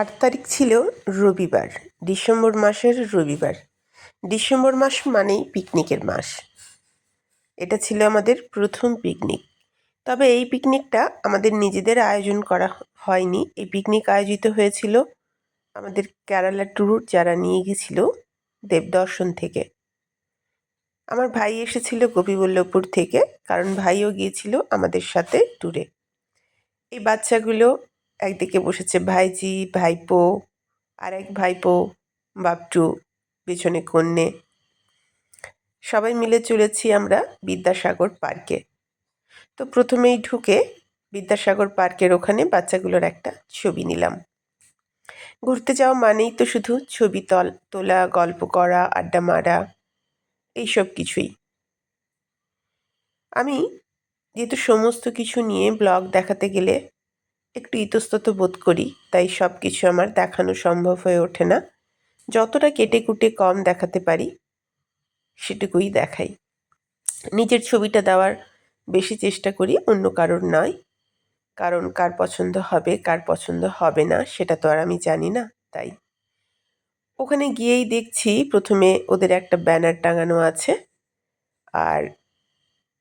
আট তারিখ ছিল রবিবার, ডিসেম্বর মাসের রবিবার। ডিসেম্বর মাস মানেই পিকনিকের মাস। এটা ছিল আমাদের প্রথম পিকনিক তবে এই পিকনিকটা আমাদের নিজেদের আয়োজন করা হয়নি। এই পিকনিক আয়োজিত হয়েছিল আমাদের কেরালা ট্যুর যারা নিয়ে গেছিল দেবদর্শন থেকে। আমার ভাই এসেছিল গোপীবল্লভপুর থেকে, কারণ ভাইও গিয়েছিল আমাদের সাথে ট্যুরে এই বাচ্চাগুলো একদিকে বসেছে ভাইজি, ভাইপো আর এক ভাইপো, বাপটু, পেছনে কন্যে। সবাই মিলে চলেছি আমরা বিদ্যাসাগর পার্কে। তো প্রথমেই ঢুকে বিদ্যাসাগর পার্কের ওখানে বাচ্চাগুলোর একটা ছবি নিলাম। ঘুরতে যাওয়া মানেই তো শুধু ছবি তল, তোলা, গল্প করা, আড্ডা মারা, এইসব কিছুই। আমি যেহেতু সমস্ত কিছু নিয়ে ব্লগ দেখাতে গেলে একটু ইতস্তত বোধ করি, তাই সব কিছু আমার দেখানো সম্ভব হয়ে ওঠে না। যতটা কেটে কুটে কম দেখাতে পারি, সেটুকুই দেখাই। নিজের ছবিটা দেওয়ার বেশি চেষ্টা করি, অন্য কারোর নয়। কারণ কার পছন্দ হবে, কার পছন্দ হবে না, সেটা তো আর আমি জানি না, তাই। ওখানে গিয়েই দেখছি, প্রথমে ওদের একটা ব্যানার টাঙানো আছে। আর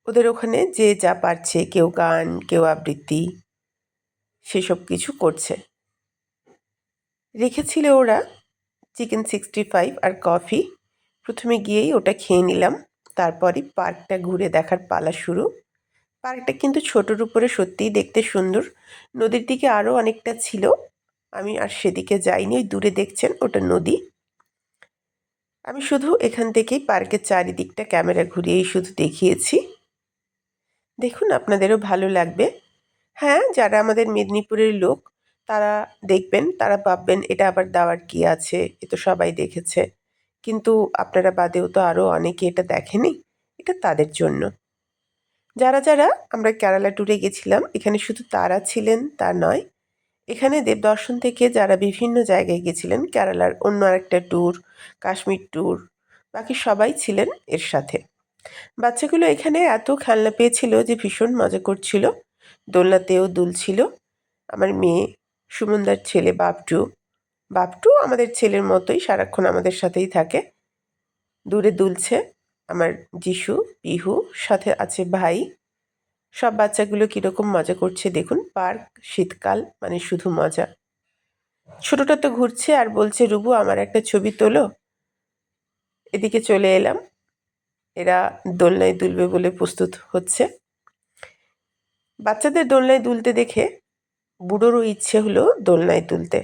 ওদের ওখানে যে যা পারছে, কেউ গান, কেউ আবৃত্তি সেসব কিছু করছে। রেখেছিল ওরা চিকেন সিক্সটি ফাইভ আর কফি। প্রথমে গিয়েই ওটা খেয়ে নিলাম। তারপরই পার্কটা ঘুরে দেখার পালা শুরু। পার্কটা কিন্তু ছোটোর উপরে সত্যিই দেখতে সুন্দর। নদীর দিকে আরও অনেকটা ছিল। আমি আর সেদিকে যাইনি। ওই দূরে দেখছেন ওটা নদী। আমি শুধু এখান থেকেই পার্কের চারিদিকটা ক্যামেরা ঘুরিয়েই শুধু দেখিয়েছি। দেখুন, আপনাদেরও ভালো লাগবে। হ্যাঁ যারা আমাদের মেদিনীপুরের লোক, তারা দেখবেন, তারা ভাববেন, এটা আবার দেওয়ার কী আছে? এ তো সবাই দেখেছে। কিন্তু আপনারা বাদেও তো আরও অনেকে এটা দেখেনি। এটা তাদের জন্য। যারা যারা, আমরা কেরালা ট্যুরে গেছিলাম, এখানে শুধু তারা ছিলেন, তা নয়। এখানে দেবদর্শন থেকে যারা বিভিন্ন জায়গায় গেছিলেন, কেরালার অন্য আরেকটা ট্যুর কাশ্মীর ট্যুর বাকি সবাই ছিলেন এর সাথে। বাচ্চাগুলো এখানে এত খেলনা পেয়েছিল যে ভীষণ মজা করছিল। দোলনাতেও দুলছিল আমার মেয়ে, সুমনদার ছেলে বাপটু। বাপটু আমাদের ছেলের মতোই সারাক্ষণ আমাদের সাথেই থাকে। দূরে দুলছে আমার যিশু পিহু, সাথে আছে ভাই। সব বাচ্চাগুলো কীরকম মজা করছে দেখুন, পার্ক, শীতকাল মানে শুধু মজা। ছোটোটা তো ঘুরছে আর বলছে, রুবু, আমার একটা ছবি তোলো। এদিকে চলে এলাম। এরা দোলনায় দুলবে বলে প্রস্তুত হচ্ছে। বাচ্চাদের দোলনায় দুলতে দেখে বুড়োরও ইচ্ছে হলো দোলনায় দুলতে।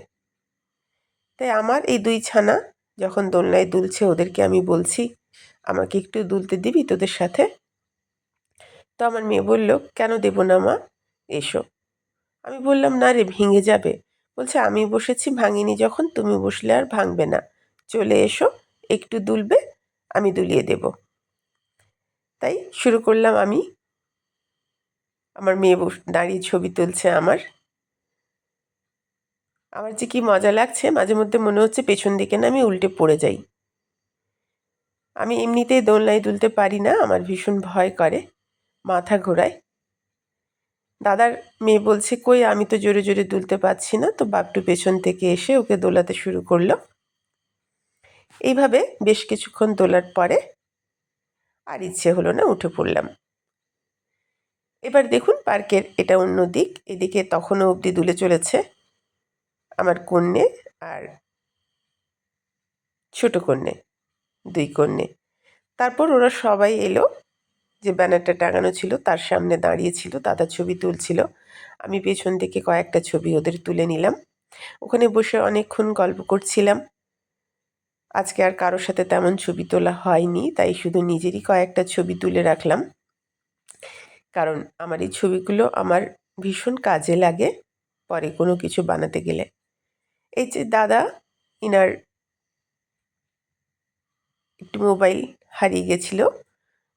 তাই আমার এই দুই ছানা যখন দোলনায় দুলছে ওদেরকে আমি বলছি, আমাকে একটু দুলতে দিবি তোদের সাথে? তো আমার মেয়ে বলল, কেন দেব না মা? এসো। আমি বললাম, না রে, ভেঙে যাবে। বলছে, আমি বসেছি ভাঙিনি যখন, তুমি বসলে আর ভাঙবে না। চলে এসো, একটু দুলবে, আমি দুলিয়ে দেব। তাই শুরু করলাম আমি আমার মেয়ে দাঁড়িয়ে ছবি তুলছে আমার। আমার যে কি মজা লাগছে, মাঝে মধ্যে মনে হচ্ছে পেছন দিকে না আমি উল্টে পড়ে যাই। আমি এমনিতেই দোলনায় দুলতে পারি না, আমার ভীষণ ভয় করে মাথা ঘোরায়। দাদার মেয়ে বলছে, কই, আমি তো জোরে জোরে দুলতে পারছি না। তো বাপটু পেছন থেকে এসে ওকে দোলাতে শুরু করল। এইভাবে বেশ কিছুক্ষণ দোলার পরে আর ইচ্ছে হলো না, উঠে পড়লাম। এবার দেখুন পার্কের এটা অন্য দিক। এদিকে তখনও অবধি দুলে চলেছে আমার কন্যে আর ছোট কন্যে, দুই কন্যে। তারপর ওরা সবাই এলো, যে ব্যানারটা টাঙানো ছিল তার সামনে দাঁড়িয়েছিল, দাদা ছবি তুলছিল। আমি পেছন থেকে কয়েকটা ছবি ওদের তুলে নিলাম। ওখানে বসে অনেকক্ষণ গল্প করছিলাম। আজকে আর কারোর সাথে তেমন ছবি তোলা হয়নি, তাই শুধু নিজেরই কয়েকটা ছবি তুলে রাখলাম। কারণ আমার এই ছবিগুলো আমার ভীষণ কাজে লাগে পরে কোনো কিছু বানাতে গেলে। এই যে দাদা, ইনার একটি মোবাইল হারিয়ে গেছিল।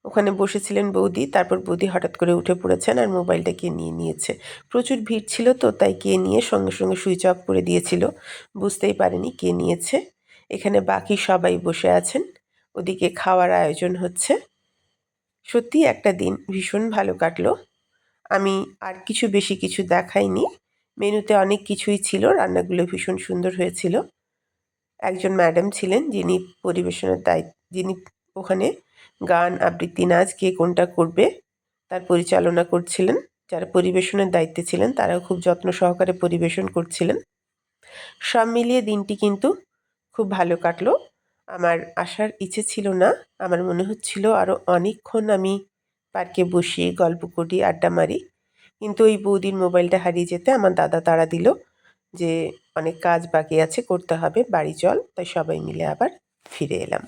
ওখানে বসেছিলেন বৌদি, তারপর বৌদি হঠাৎ করে উঠে পড়েছেন আর মোবাইলটা কে নিয়ে নিয়েছে। প্রচুর ভিড় ছিল তো, তাই কে নিয়ে সঙ্গে সঙ্গে সুইচ অফ করে দিয়েছিল। বুঝতেই পারেনি কে নিয়েছে। এখানে বাকি সবাই বসে আছেন। ওদিকে খাওয়ার আয়োজন হচ্ছে। সত্যি একটা দিন ভীষণ ভালো কাটলো। আমি আর কিছু বেশি কিছু দেখাইনি। মেনুতে অনেক কিছুই ছিল, রান্নাগুলো ভীষণ সুন্দর হয়েছিল। একজন ম্যাডাম ছিলেন যিনি পরিবেশনের দায়িত্ব, যিনি ওখানে গান, আবৃত্তি, নাচ, কে কোনটা করবে, তার পরিচালনা করছিলেন। যারা পরিবেশনের দায়িত্বে ছিলেন, তারাও খুব যত্ন সহকারে পরিবেশন করছিলেন। সব মিলিয়ে দিনটি কিন্তু খুব ভালো কাটলো। আমার আসার ইচ্ছে ছিল না। আমার মনে হচ্ছিল আরও অনেকক্ষণ আমি পার্কে বসি গল্প করি, আড্ডা মারি। কিন্তু ওই বৌদির মোবাইলটা হারিয়ে যেতে আমার দাদা তাড়া দিল যে, অনেক কাজ বাকি আছে, করতে হবে, বাড়ি চল। তাই সবাই মিলে আবার ফিরে এলাম।